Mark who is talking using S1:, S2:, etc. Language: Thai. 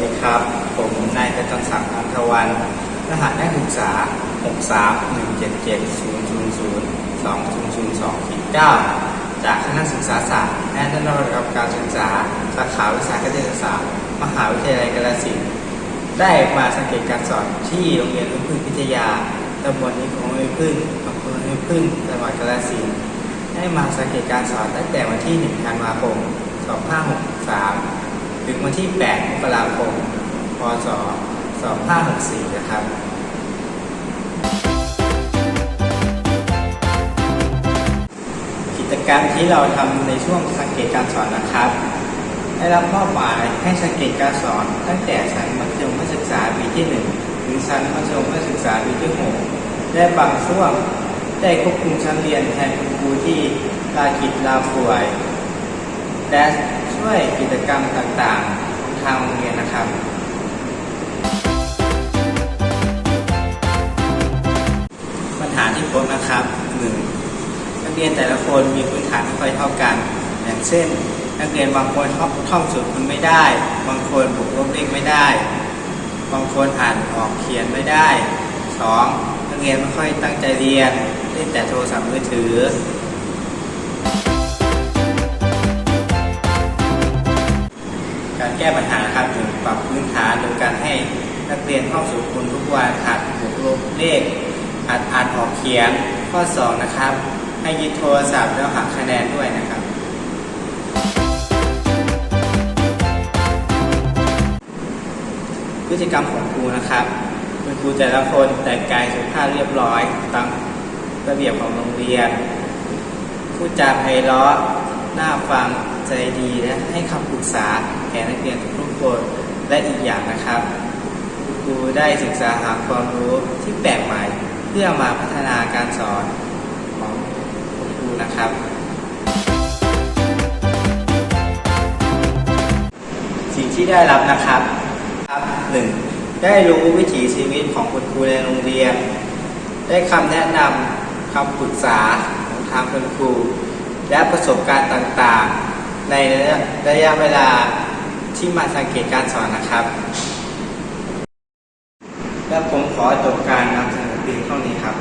S1: ดีครับ ผมนายกระจันศักดิ์อัมทวันรหัสนักศึกษา 6 3 1 7 7 0 0 0 2 0 0 2 9 จากคณะศึกษาศาสตร์และนวัตกรรมการศึกษา สาขาวิชาการศาสตร์ มหาวิทยาลัยกาฬสินธุ์ได้มาสังเกตการสอนที่โรงเรียนรุ่พึ่งพิทยาตำบลนิคมรุ่พึ่งอำเภอรุ่พึ่งจังหวัดกาฬสินธุ์ได้มาสังเกตการสอนตั้งแต่วันที่ 1 ธันวาคม 2563 ถึงวันที่ 8 มกราคม พศ 2564 นะครับกิจกรรมที่เราทำในช่วงสังเกตการสอนนะครับ ได้รับมอบหมายให้สังเกตการสอน ตั้งแต่ชั้นมัธยมศึกษาปีที่ 1 ถึงชั้นมัธยมศึกษาปีที่6และบางช่วงได้ควบคุมชั้นเรียนแทนคุณครูที่ลากิจลาป่วย และ ช่วยกิจกรรมต่างๆของทางโรงเรียนนะครับปัญหาที่พบนะครับหนึ่งนักเรียนแต่ละคนมีพื้นฐานไม่ค่อยเท่ากัน อย่างเช่น นักเรียนบางคนท่องท่องสูตรคุณไม่ได้ บางคนบวกลบเลขไม่ได้ บางคนอ่านออกเขียนไม่ได้สองนักเรียนไม่ค่อยตั้งใจเรียนเล่นแต่โทรศัพท์มือถือ แก้ปัญหาครับหนึ่งปรับพื้นฐานโดยการให้นักเรียนท่องสูตรคูณทุกวันหัดบวกลบเลขหัดอ่านออกเขียนข้อ 2 นะครับ ให้ยึดโทรศัพท์แล้วหักคะแนนด้วยนะครับพฤติกรรมของครูนะครับคุณครูแต่ละคนแต่งกายสุภาพเรียบร้อยตามระเบียบของโรงเรียนพูดจาไพเราะน่าฟัง ใจดีและให้คำปรึกษาแก่นักเรียนทุกๆคนและอีกอย่างนะครับครูได้ศึกษาหาความรู้ที่แปลกใหม่เพื่อมาพัฒนาการสอนของคุณครูนะครับ สิ่งที่ได้รับนะครับครับหนึ่งได้รู้วิถีชีวิตของคุณครูในโรงเรียน ได้คำแนะนำคำปรึกษาของทางคุณครู และประสบการณ์ต่างๆ ในระยะเวลาที่มาสังเกตการสอนนะครับ และผมขอจบการนำเสนอเพียงเท่านี้ครับ